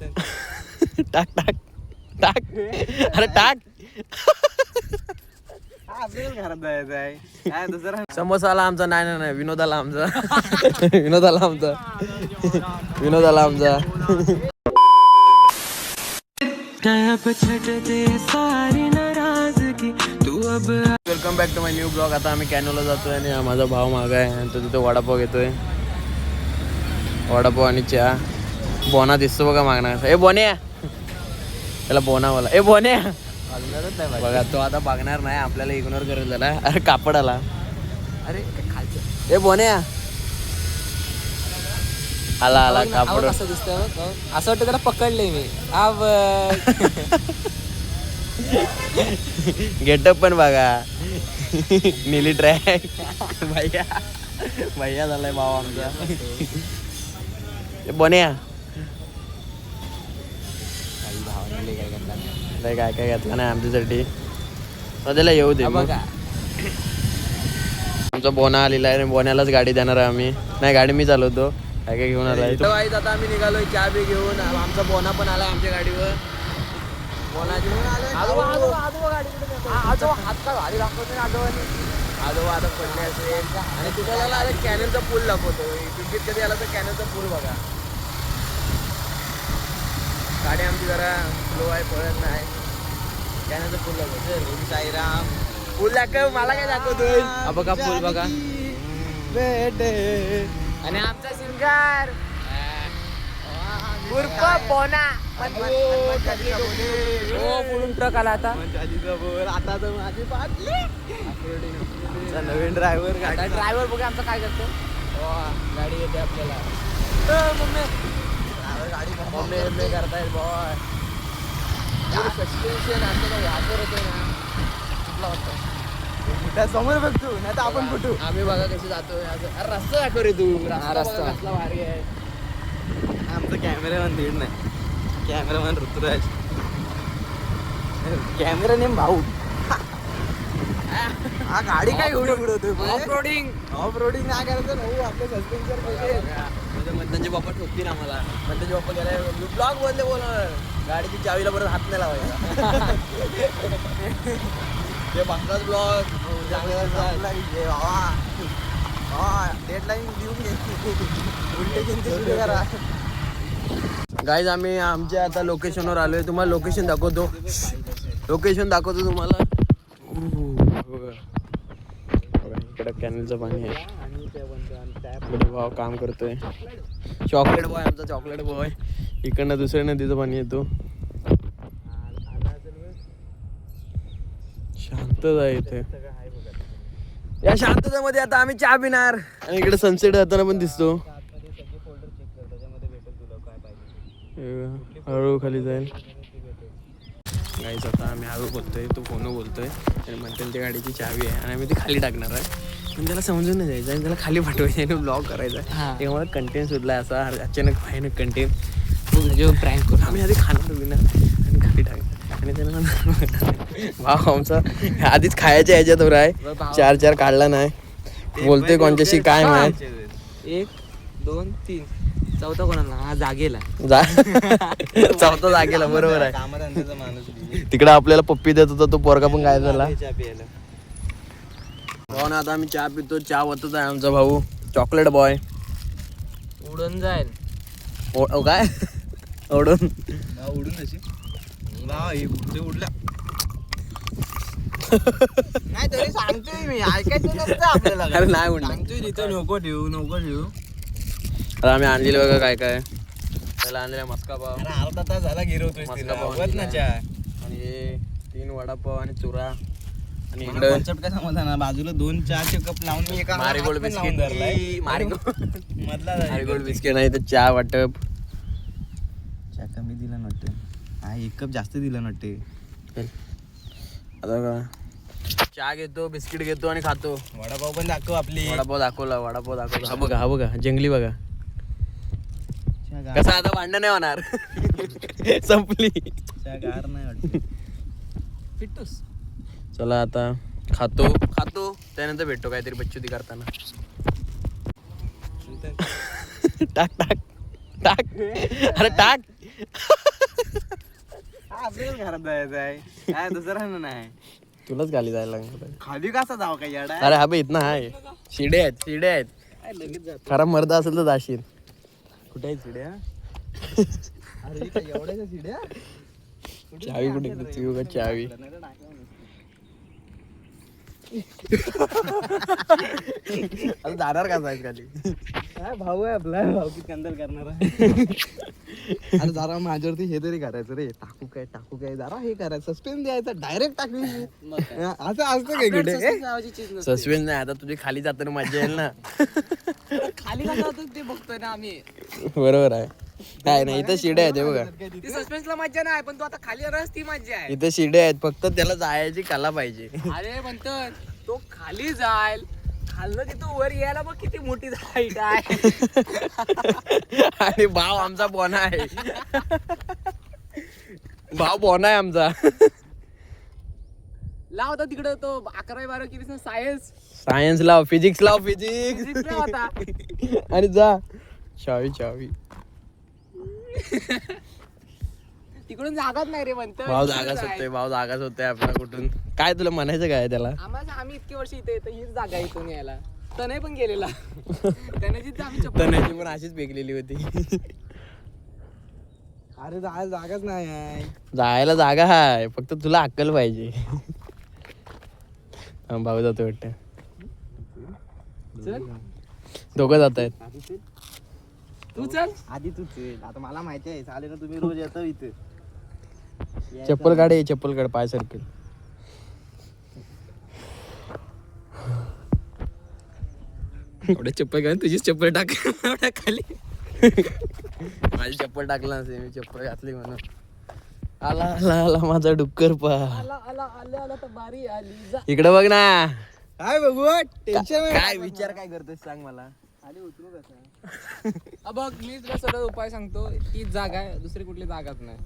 टाक टाक टाक. अरे टाक. समोसा आला आमचा नाही नाही नाही विनोद आला आमचा. विनोद आला आमचा. विनोद आला आमचा. Welcome back to my new blog आता आम्ही कॅनोला जातोय आणि माझा भाव मागा आहे. आणि तो तिथे वडापाव घेतोय. वडापाव आणि चहा. बोना दिसतो बघा मागणार ए बोने. त्याला बोना मला ए बोने. बघा तो आता बघणार नाही. आपल्याला इग्नोर करेल त्याला. अरे कापड आला अरे खालचं. ए बोने. आला आला कापड. कसं दिसतं असं वाटतं त्याला पकडलंय मी. आव गेटअप पण बघा. निली ट्रॅक भैया. भैया झालाय भाव आमचा. ए, बोन्या लय काय काय घेतलं नाही आमच्यासाठी. त्याला येऊ दे मग. बघा. आमचा बोना आलेला आहे आणि बोन्यालाच गाडी देणार आहे आम्ही. नाही गाडी मी चालवतो. काय काय घेऊन आलाय तो? आता आम्ही निघालोय चहा बी घेऊन. आमचा बोना पण आलाय आमच्या गाडीवर. बोना घेऊन आलोय. हात का भारी दाखवतो आजोबा आता पडले असेल. आणि तुम्हाला आता कॅनलचा पूल दाखवतो पिंपीत कधी आला तर कॅनलचा पूल बघा. गाडी आमची जरा स्लो आहे पळत नाही. कॅनलचा पूल दाखवतो साईराम. पूल दाखव मला काय दाखवतोय? हा बघा फुल बघा. आणि आमचा सिंगार. उर्फ बोना. हो पुढून ट्रक आला आता. आता तर माझी नवीन ड्रायव्हर गाडी. ड्रायव्हर बघा आमचा काय करतो. गाडी येते आपल्याला. मम्मी. Mummy mummy. करतायत बॉय सस्पेन्शन आपल्याला वापर होते ना. कुठला वाटतं समोर बघतो नाही तर आपण कुठू? आम्ही बघा कसे जातोय. असं अरे रस्ता दाखव रे तू. हा, रस्ता कसला भारी आहे. आमचं कॅमेरामॅन दीड नाही. कॅमेरामॅन ऋतुराज. कॅमेरा नेम भाऊ. हा गाडी काय उडी उडवतोय? ऑफ रोडिंग ऑफ रोडिंग नाही करायचं. भाऊ आपलं सस्पेन्सर म्हणजे मंथनचे बाप्पा ठोकतील आम्हाला. मंथनचे बाप्पा गेले ब्लॉग बोलले बोलणार. गाडीची चावीला परत हात नाही लावायचा. ते बघतात ब्लॉग. डेडलाईन देऊन घे. उलटे चिंते सुरू करा. गाईज आम्ही आमच्या आता लोकेशनवर आलोय. तुम्हाला लोकेशन दाखवतो. लोकेशन दाखवतो तुम्हाला. इकडे कॅनलचं पाणी आहे. चॉकलेट भाव काम करतोय. चॉकलेट बॉय आमचा चॉकलेट बॉय. इकडनं दुसऱ्या नदीचं पाणी येतो. शांतता आहे इथे. या शांततेमध्ये आता आम्ही चहा पिणार. आणि इकडे सनसेट जाताना पण दिसतो. हे हळू खाली जाईल. गाईच आता आम्ही हळू बोलतोय. तो फोन बोलतोय. आणि म्हणतील गाडीची चावी आहे. आणि आम्ही ती खाली टाकणार आहे. पण त्याला समजून नाही जायचं आणि त्याला खाली पाठवायचं आणि ब्लॉग करायचा. हा. आहे मला कंटेंट सुचला असा अचानक भयानक कंटेंट जो प्रँक करू आम्ही आधी खाणार विना आणि खाली टाकणार आणि त्याला भाव आमचा आधीच खायच्या ह्याच्यात आहे. चार चार काढला नाही. बोलतोय कोणच्याशी काय नाही एक दोन तीन. चौथा कोणाला? हा जागेला. जा. चौथा जागेला बरोबर आहे. तिकडे आपल्याला पप्पी देत होता तो पोरगा पण काय झाला. ना आता आम्ही चहा पितो. चहा वतच आहे आमचा भाऊ. चॉकलेट बॉय उडून जाईल. काय? ओढून. नाही तरी सांगतोय मी. ऐकायचं नसतं आपल्याला. अरे नाही म्हणणार सांगतोय तिथं नको ठेवू नको ठेवू आता आम्ही आणलेलं बघा काय काय. त्याला आणलेला मस्का पाव. अर्धा तास झाला गिरवतोय मस्का पाव आणलेला. आणि हे तीन वडापाव आणि चुरा. आणि इकडे कॉन्सेप्ट काय ना? बाजूला दोन चहाचे कप लावून मी एका मारीगोल्ड हातात पण लावून धरलाय. बिस्किट मारीगोल्ड मधला जाईल. मारीगोल्ड बिस्किट नाही तर चहा वाटप. चहा कमी दिला नव्हते. हा एक कप जास्त दिला नव्हते. आता चहा घेतो बिस्किट घेतो आणि खातो. वडापाव पण दाखव आपली. वडापाव दाखवला वडापाव दाखवला. हा बघा हा बघा. जंगली बघा. चहा गार- कसं आता भांडण नाही होणार. संपली. चहा गार नाही वाटत. पिट्टूस चला आता खातो. खातो. त्यानंतर भेटतो काहीतरी बच्चुती करताना. टाक टाक. टाक. अरे टाक. आपल्याला घरात जायचं आहे. काय दुसरं नाही. तुलाच खाली जायला लागणार खाली कसा जाव काय येडा अरे हा बे इथं आहे शिडे आहेत शिडे आहेत. काय लगेच जात? खरा मर्द असेल तर जाशील. कुठे आहे चिड्या अरे काय एवढ्याच्या चिड्या चावी कुठे चावी. आता जाणार का जायचं खाली? काय भाऊ आहे आपला? भाऊ की कंदल करणार अरे जरा माझ्यावरती हे तरी करायचं रे. टाकू काय टाकू काय? जरा हे करायचं. सस्पेन्स द्यायचं. डायरेक्ट टाकली असं असतं काय कुठे सस्पेन्स नाही आता तुझी खाली जाताना मजा येईल ना. खाली का जातो ते बघतोय ना आम्ही. बरोबर आहे. काय नाही इथं शिडे आहेत हे बघा. ती सस्पेन्सला मज्जा नाही पण तू आता खाली रस ती मज्जा आहे. इथे शिडे आहेत फक्त त्याला जायची कला पाहिजे. अरे म्हणतात तो खाली जाईल. खाल्लं तिथं वर यायला बघ किती मोठी हाईट आहे. आणि भाव आमचा बोना आहे. भाव बोना आहे आमचा. लावता तिकडं तो अकरावी बारावी किती सायन्स सायन्स लाव फिजिक्स लाव फिजिक्स लाव आता. आणि जा. चावी चावी. तिकडून जागाच नाही रे म्हणत भाव जागाच होते भाव जागाच होते आपला कुठून. काय तुला म्हणायचं काय त्याला? आम्हाला आम्ही इतकी वर्ष इथे येतो हीच जागा इथून यायला. तनय पण गेलेला. त्याने जिथं आम्ही चप्पल पण अशीच पेकलेली होती. अरे जायला जागाच नाही आहे. जायला जागा हाय फक्त तुला अक्कल पाहिजे. हा, भाऊ जातो वाटतं. चल. दोघं जात आहेत तू चल. आधी तू चल आता मला माहिती आहे चालेल ना तुम्ही रोज येतो इथे. चप्पल काढे चप्पल काढ पाय सर्कल. एवढे चप्पल घाल तुझीच चप्पल टाक. एवढ्या खाली. माझी चप्पल टाकला नसेल मी चप्पल घातली म्हणून. आला आला आला माझा डुक्कर पा. आला आला आला आला तर बारी आली. जा. इकडे बघ ना. काय बघू टेन्शन काय विचार काय करतोय सांग मला. खाली उतरू कसं बघ मी तुला सरळ उपाय सांगतो. तीच जागा आहे दुसरी कुठली जागाच नाही.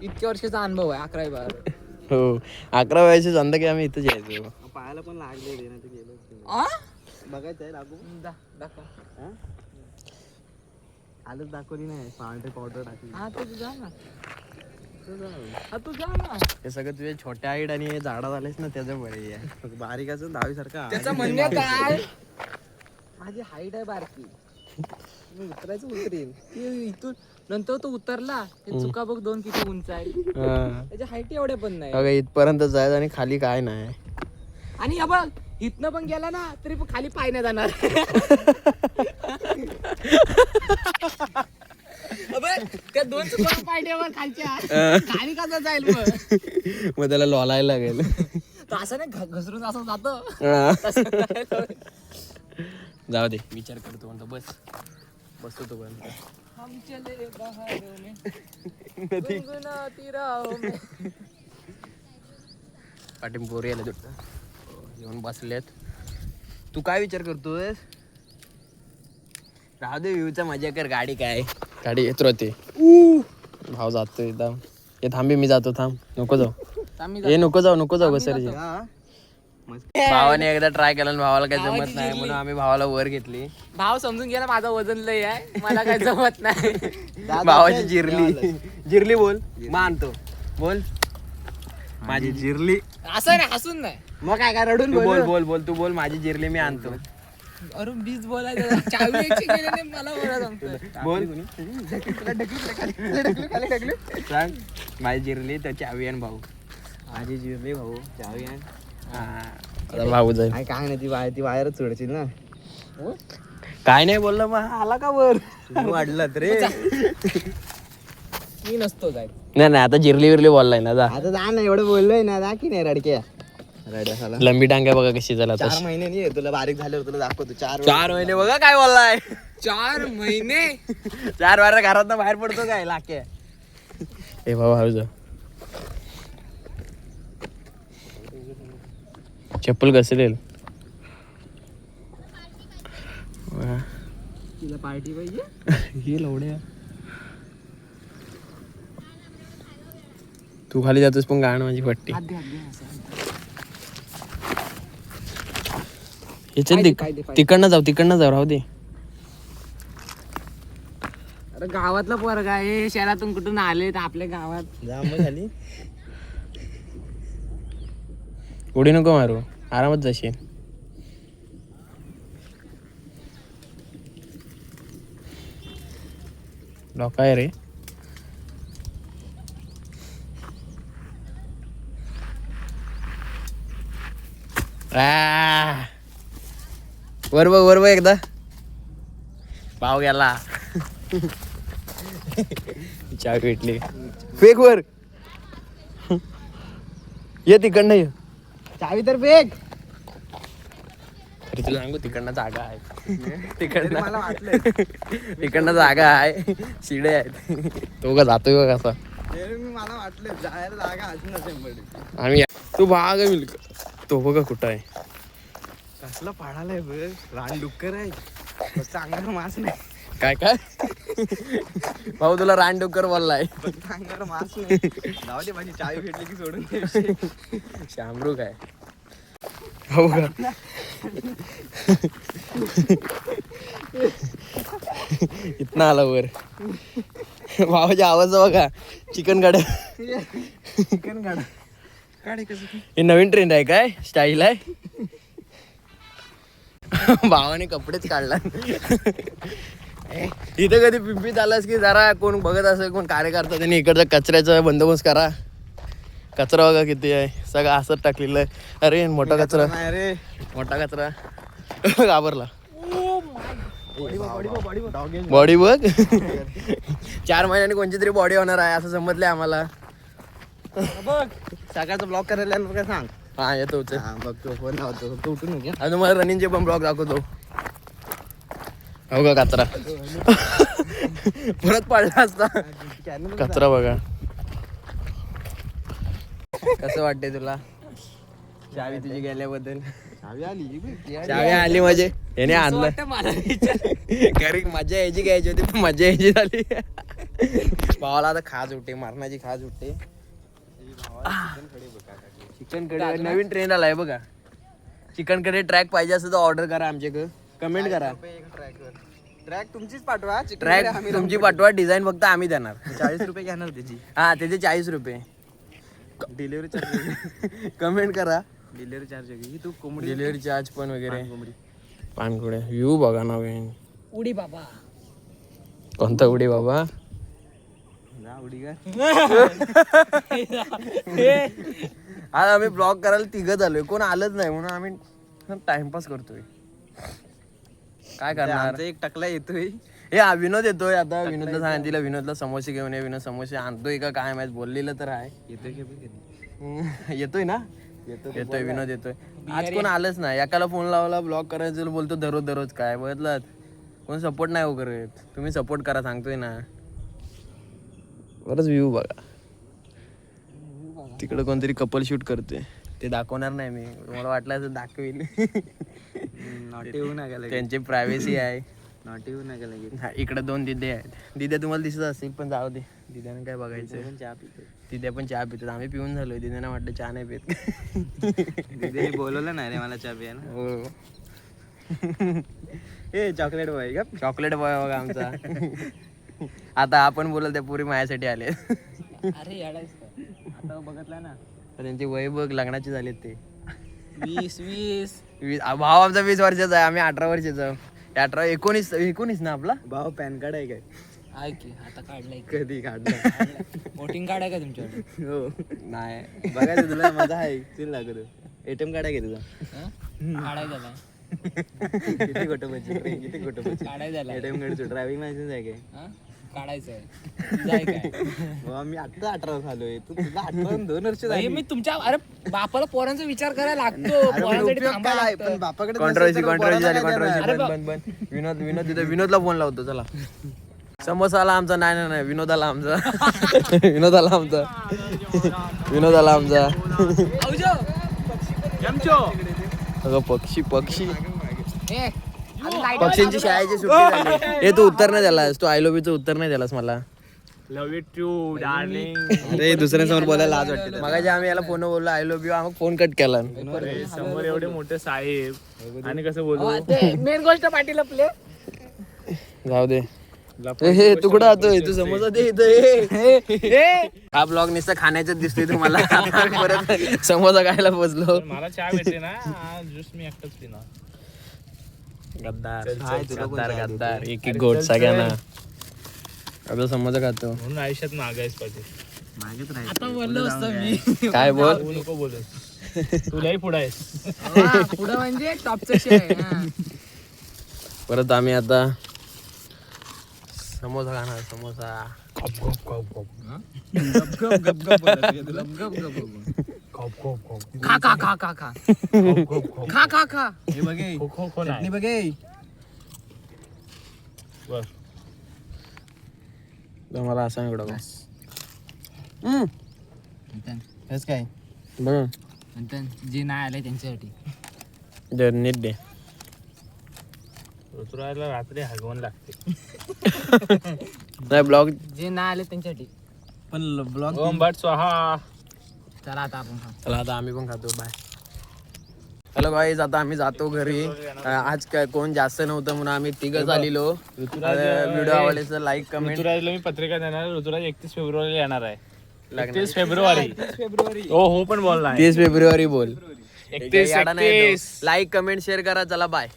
इतक्या वर्षाचा अनुभव आहे अकरावी बारावी. हो. अकरा वयाची संध्या की आम्ही इथं यायचो. पायाला पण लागले रे ना ते गेलो आ? बघायचं आहे लागू? दा- दाखव. आलंच दाखवली नाही पांढरे पावडर टाकली. हा तू जा ना. हा तू जा ना. हे सगळं तुझे छोट्या आईड आणि हे झाडा झालेस ना त्याचं बरे आहे बारीक असं दहावी सारखा त्याचं म्हणणे काय? माझी हाईट आहे बारकी. मी उतरायचं उतरेन. ती इथून नंतर तो उतरला ते चुका बघ दोन किती उंच आहे. त्याची हाईट एवढे पण नाही. इथपर्यंत जायचं आणि खाली काय नाही. आणि हा बघ इथनं पण गेला ना तरी पण खाली पाय नाही जाणार. अबे, त्या दोन चुका पाय ठेवा खालच्या. खाली कसा जाईल मग मग त्याला लोलायला लागेल. तो असं नाही घ- घसरून असं जातो. जाऊ दे. विचार करतो म्हणतो बस. बसतो तो पण हम चले बहारों में गुनगुनाती राहों में. पाठी पोरी आले तुटतं येऊन बसलेत. तू काय विचार करतोय राहू दे व्ह्यूचा मजा कर गाडी काय? गाडी येत राहते. भाव जातो एकदम. हे थांबे मी जातो थांब. नको जाऊ. हे नको जाऊ नको जाऊ सर मस्त भावाने एकदा ट्राय केला आणि भावाला काही जमत नाही म्हणून आम्ही भावाला वर घेतली. भाव समजून गेला माझं वजन लय आहे. मला काय जमत नाही. भावाची जिरली. जिरली बोल. मानतो बोल. माझी जिरली. असं नाही हसून नाही. मग काय काय रडून बोल बोल? बोल तू बोल माझी जिरली मी आणतो. अरे बीज बोलायचं चावी मला बोल. सांग. माझी जिरली तर चावी आण भाऊ. माझी जिरली भाऊ चावी हा, आता भाऊ जाईल. काय काय नाही ती वायर ती वायरच सोडशील ना. काय नाही बोललं मग आला का वर? वाढलात रे. मी नसतो जायचं नाही नाही आता जिरली विरली बोललाय ना जा. आता जा ना एवढं बोललोय ना जा की नाही रडक्या. रड्या झाला लंबी टांग्या बघा कशी झाला चार महिने नाही तुला बारीक झाल्यावर तुला दाखवतो. चार चार महिने बघा काय बोललाय. चार महिने? चार वारा घरात बाहेर पडतो काय लाके ए भाऊ हळू चप्पल घसरेल. तिला पार्टी पाहिजे? ही लवड्या तू खाली जातोस पण गाणं माझी पट्टी. पाहिजे. तिकडनं जाऊ तिकडनं जाऊ राहू दे. अरे गावातला पोरगा आहे शहरातून कुठून आले तर आपल्या गावात. झाली उडी नको मारू. आरामात जाशील. डोका आहे रे. वर बघ वर बघ एकदा. पाव गेला. चार भेटली फेक वर. ये तिकडनं ये. चावी तर बेग अरे तुला सांगू तिकडनं जागा आहे. तिकडनं मला वाटलं तिकडनं जागा आहे. शिडे आहेत. तो का जातोय बघ कसा मी मला वाटलं जायला जागा असणार शंभर आम्ही तू भाग आहे मिल्क तो बघा कुठं आहे. कसला पाडालाय बघ. रान डुक्कर आहे चांगला मास नाही. काय काय? भाऊ तुला रानडुक्कर बोललाय. माझी भेटली की सोडून. शामरू काय हो का? इतना आला वर. भावाच्या आवाज बघा चिकन गाड्या चिकन गाडा. काढे कसं हे नवीन ट्रेंड आहे काय? स्टाईल आहे? भावाने कपडेच काढला. इथे कधी पिंपीत आलास की जरा कोण बघत असेल कोण कार्यकर्ता त्यांनी इकडचा कचऱ्याचा बंदोबस्त करा. कचरा बघा किती आहे. सगळं असंच टाकलेलं आहे. अरे मोठा कचरा. नाही रे. मोठा कचरा. घाबरला. बॉडी बघ. चार महिन्यांनी कोणची तरी बॉडी होणार आहे असं समजलंय आम्हाला. बघ. सकाळचा ब्लॉक करायला काय सांग? हा येतो. हा बघतो. फोन लावतो. तो उठून नको आणि तुम्हाला रनिंगचे पण ब्लॉग दाखवतो. हो का कचरा. परत पडला असता. कचरा बघा. कसं वाटते तुला? चावी तुझी गेल्याबद्दल. चावी आली चावी आली म्हणजे. याने आणलं. घरी मजा यायची घ्यायची होती पण मजा यायची झाली. भावाला आता खाज उठते मारण्याची खाज उठते. चिकनकडे नवीन ट्रेंड आलाय बघा. चिकनकडे ट्रॅक पाहिजे असेल तर ऑर्डर करा आमच्याकडे. कमेंट करा. ट्रॅक तुमचीच पाठवा ट्रॅक तुमची पाठवा डिझाईन फक्त आम्ही देणार. चाळीस रुपये घेणार त्याची. हा त्याचे चाळीस रुपये. डिलिव्हरी चार्ज कमेंट करा. डिलिव्हरी चार्ज ही तू कोंबडी. डिलिव्हरी चार्ज पण वगैरे कोंबडी. पानकुडे. व्ह्यू बघा नवीन उडी बाबा. कोणता उडी बाबा? जा उडी का? आज आम्ही ब्लॉग करायला तिघच आलोय कोण आलंच नाही म्हणून आम्ही टाइमपास करतोय. काय करणार? आमचा एक टकला येतोय. हे हा, विनोद येतोय आता. विनोदला सांगितलं विनोदला समोसे घेऊन ये विनोद समोसे आणतोय का काय माहीत? बोललेलं तर आहे. येतोय की बघ कधी. हम्म, येतोय ना येतोय विनोद येतोय. आज कोण आलंच नाही. एकाला फोन लावला ब्लॉग करायचं बोलतो दररोज दररोज. काय बघितलं कोण सपोर्ट नाही हो करत. तुम्ही सपोर्ट करा सांगतोय ना. बरंच व्ह्यू बघा. तिकडे कोणतरी कपल शूट करते ते दाखवणार नाही मी. मला वाटलं असं दाखवेल. नॉटी होऊ नका लगेच. त्यांची प्रायव्हसी आहे. नॉटी होऊ नका लगेच. हा इकडे दोन दिदे आहेत. दिद्या तुम्हाला दिसत असतील पण जाऊ दे. दिद्यानं काय बघायचं? पण चहा पितोय. दिद्या पण चहा पितात आम्ही पिऊन झालोय. दिद्यानं वाटतं चहा नाही पित. दीदीने बोलवलं नाही रे मला चहा प्यायला हो. ए चॉकलेट बॉय का चॉकलेट बॉय बघा आमचा. आता आपण बोलल त्या पुरी माझ्यासाठी आले अरे आता बघितलं ना. त्यांची वय बघ लग्नाची झालीत ते. वीस वीस. वीस आ, भाव आमचा वीस वर्षाचा आहे आम्ही अठरा वर्षाचा. आहोत. अठरा एकोणीस एकोणीस ना आपला? भाऊ पॅन कार्ड आहे काय? आहे की आता काढलाय कधी काढलं? वोटिंग कार्ड आहे का तुमच्याकडे? हो. नाही. बघायचं तुला मजा आहे. तुला लागत एटीएम कार्ड आहे का तुझा? हं? काढायचा का किती खोटं बच्चे किती खोटं बच्चे काढायचा आहे. एटीएम कार्ड ड्रायव्हिंग लायसन्स आहे काय? हं? काढायचं आहे. मी आता अठरा झालोय तू तुला अठरा आणि दोन वर्ष भाई, झाली. मी तुमच्या अरे बापाला पोरांचा विचार करायला लागतो. अरे पण पोरांसाठी उपयोग थांबायला काय? पण लागतं. बापाकडे कॉन्ट्रोवर्सी नसेल तर कॉन्ट्रोवर्सी झाली पोराला काय कॉन्ट्रोवर्सी देणार? बंद बंद बंद. विनोद विनोद तिथे विनोदला फोन लावतो चला. समोसा आला आमचा नाही नाही नाही विनोदाला आमचा. विनोदाला आमचा. विनोदाला आमचा. अगं पक्षी पक्षी. ए, पक्ष्यांची शाळेची सुट्टी झाली. हे तू उत्तर नाही द्यालास तू आयलोबीचं उत्तर नाही द्यालास मला. अरे दुसऱ्यांसमोर बोलायला लाज वाटते मगाशी आम्ही याला फोन बोललो आय लव्ह यू आम्ही फोन कट केला. समोर एवढे मोठे साहेब. आणि कसं बोलू? हो, ते मेन गोष्ट पाटील आपले. जाऊ दे. हे तुकडा होतोय तू समोसा दे इथं हा ब्लॉग नुसतं खाण्याचं दिसतोय तुम्हाला. परत समोसा खायला पोचलो मला चहा भेटते ना ज्यूस मी एकटाच पिणार. गद्दार. तुला कोण गद्दार? एक एक गोट सगळ्यांना. आता समोसा खातो म्हणून आयुष्यात मागायच पाहिजे. मागेच राहायचं. आता बोललो असतो मी. काय बोल? तू नको बोलस तुलाही पुढे आहेस. हा, पुढं म्हणजे टॉपचं हा. परत आम्ही आता समोसा खाणार समोसा. गप गप गप गप. बोल. खा खा खा. खा खा खा खा खा. हे बघ. खो खो खो नाही. चटणी बघ. मला असं हेच काय? बघ. नंतर जे नाही आले त्यांच्यासाठी. जर नीट दे. ऋतुराजला रात्री हगवण लागते. नाही ब्लॉग जे नाही आले त्यांच्यासाठी. पण ब्लॉग ओम भट स्वाहा. चला आता आपण चला आता आम्ही पण खातो बाय हॅलो गाईज आता आम्ही जातो घरी. अं, आज काय कोण जास्त नव्हतं म्हणून आम्ही तिघच आलेलो व्हिडिओ आवडले तर लाईक कमेंट ऋतुराजला मी पत्रिका देणार ऋतुराज एकतीस फेब्रुवारीला येणार आहे. एकतीस फेब्रुवारी. फेब्रुवारी. हो हो पण आहे. तीस फेब्रुवारी बोल. एकतीस एकतीस. लाईक कमेंट शेअर करा चला बाय